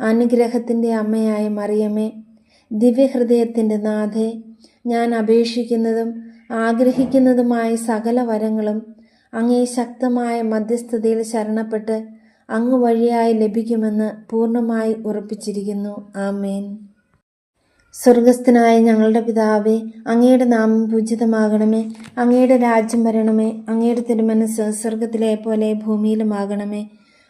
അനുഗ്രഹത്തിന്റെ അമ്മയായ മറിയമേ ദിവ്യഹൃദയത്തിന്റെ നാഥേ ഞാൻ അപേക്ഷിക്കുന്നതും ആഗ്രഹിക്കുന്നതുമായ സകല വരങ്ങളും അങ്ങേ ശക്തമായ മധ്യസ്ഥതയിൽ ശരണപ്പെട്ട് അങ്ങ് വഴിയായി ലഭിക്കുമെന്ന് പൂർണമായി ഉറപ്പിച്ചിരിക്കുന്നു. ആമേൻ. സ്വർഗസ്ഥനായ ഞങ്ങളുടെ പിതാവേ അങ്ങയുടെ നാമം പൂജിതമാകണമേ അങ്ങയുടെ രാജ്യം വരണമേ അങ്ങയുടെ തിരുമനസ് സ്വർഗത്തിലെ പോലെ ഭൂമിയിലുമാകണമേ.